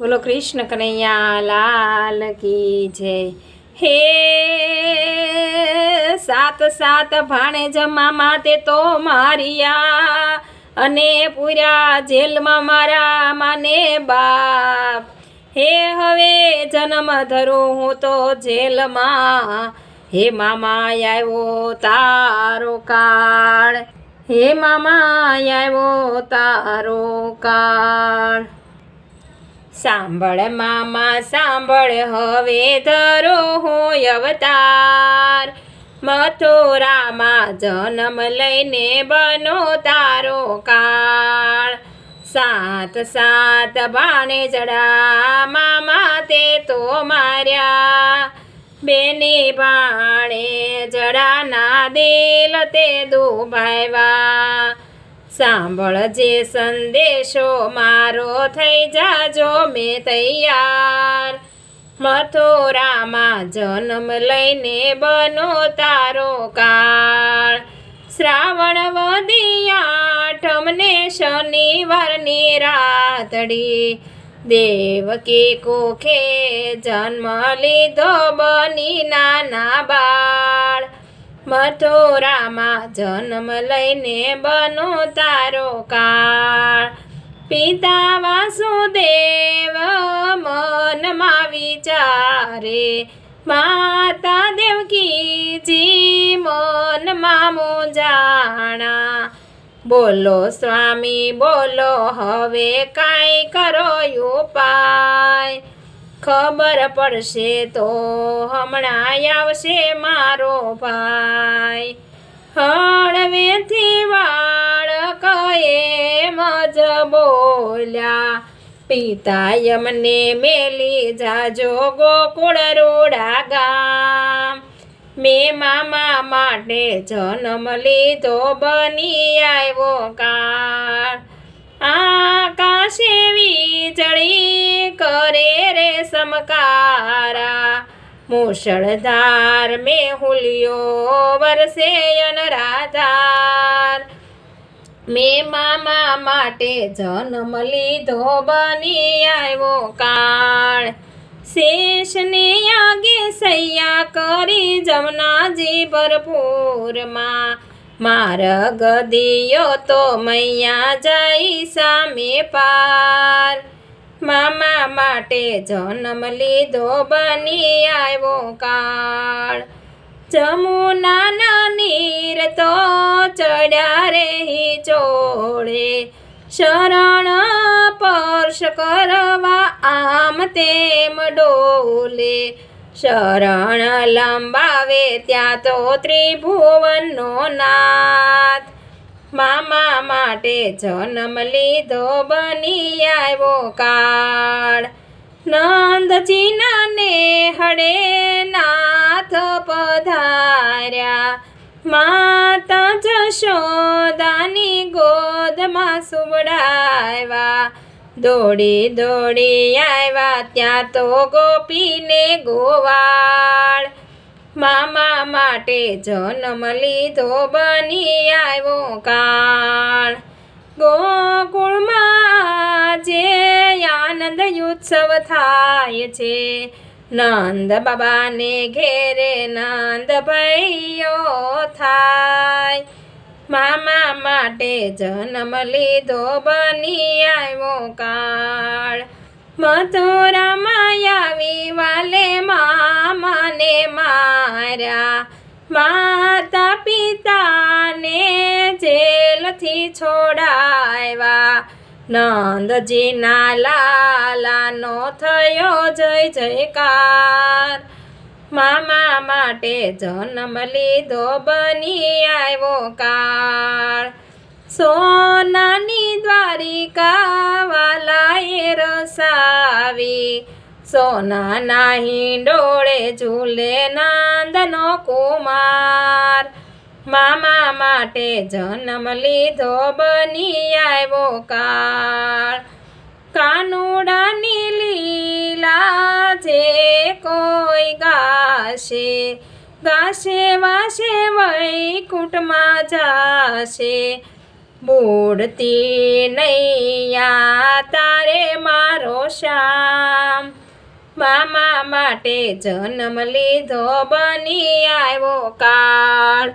બોલો કૃષ્ણ કનૈયા, લાલ કી જય. હે સાત સાત ભાણે જમા માતે તો મારિયા, અને પૂર્યા જેલમાં મારા માને બાપ. હે હવે જન્મ ધરો હું તો જેલમાં, હે મામા આવ્યો તારો કાળ. હે મામા આવ્યો તારો કાળ. સાંભળ મામા, સાંભળ હવે ધરો હોય અવતાર. મથુરામાં જન્મ લઈને બનો તારો કાળ. સાત સાત બાણે જડા મામા તે તો માર્યા. બેની બાણે જડાના દિલ તે દુભાવ્યા. સાંભળજે સંદેશો મારો થઈ જાજો મેં તૈયાર. મથુરામાં જન્મ લઈને બનો તારો કાળ. શ્રાવણ વદિયાઠમને શનિવારની રાતડી. દેવકી કોખે જન્મ લીધો બની નાના બાળ. મથુરામાં જન્મ લઈને બનો તારો કાળ. પિતા વાસુદેવ મનમાં વિચારે માતા દેવકીજી મનમાં જાણા બોલો સ્વામી, બોલો હવે કાંઈ કરો ઉપાય. ખબર પડશે તો હમણાં આવશે મારો ભાઈ. હળવેથી વાળ કહે મજ બોલ્યા પિતા યમને મેલી જાજો ગોકુળ રોડા ગામ મેં મામા માટે જન્મ લીધો બની આવ્યો કાળ આકાશે વીજળી કરે રે સમકારા મુશળધાર મેં હુલિયો વરસે અનરાધાર મેં મામા માટે જન્મ લીધો બની આવ્યો કાળ. શેષને આગે સૈયા કરી જમનાજી ભરપૂરમાં. માર ગદિયો તો મૈયા જઈ સામે પાર. મામા માટે જન્મ લીધો બની આવ્યો કાળ. જમુનાના નીર તો ચડ્યા રે ચોળે. શરણ સ્પર્શ કરવા આમ તેમ ડોલે. શરણ લંબાવે ત્યાં તો ત્રિભુવનનો નાથ. મામા માટે જન્મ લીધો બની આવ્યો કાળ. નંદજીના ને હડે નાથ પધાર્યા. માતા જશોદાની ગોદમાં સુવડાવ્યા. દોડી દોડી આવ્યા ત્યાં તો ગોપીને ગોવાળ. મામા માટે જન્મ લીધો બની આવ્યો કાળ. ગોકુળમાં જે આનંદ ઉત્સવ થાય છે નંદ બાબાને ઘેરે નંદ ભાઈઓ થાય. મામા માટે જન્મ લીધો બની આવ્યો કાળ. મથુરામાં આવી વાલે મામાને માર્યા. માતા પિતાને જેલથી છોડાવ્યા. નંદજીના લાલાનો થયો જય જયકાર. મામા માટે જન્મ લીધો બની આવ્યો કાળ. સોનાની દ્વારિકા વાલાએ રસાવી. સોનાના હિંડોળે ઝૂલે નંદનો કુમાર. મામા માટે જન્મ લીધો, બની આવ્યો કાળ. કાનુડાની લીલા જે કોઈ ગાશે ગાશે, વાશે, વૈકુંઠમાં જાશે. બોડતી નૈયા, તારે મારો શ્યામ. મામા માટે જન્મ લીધો, બની આવ્યો કાળ.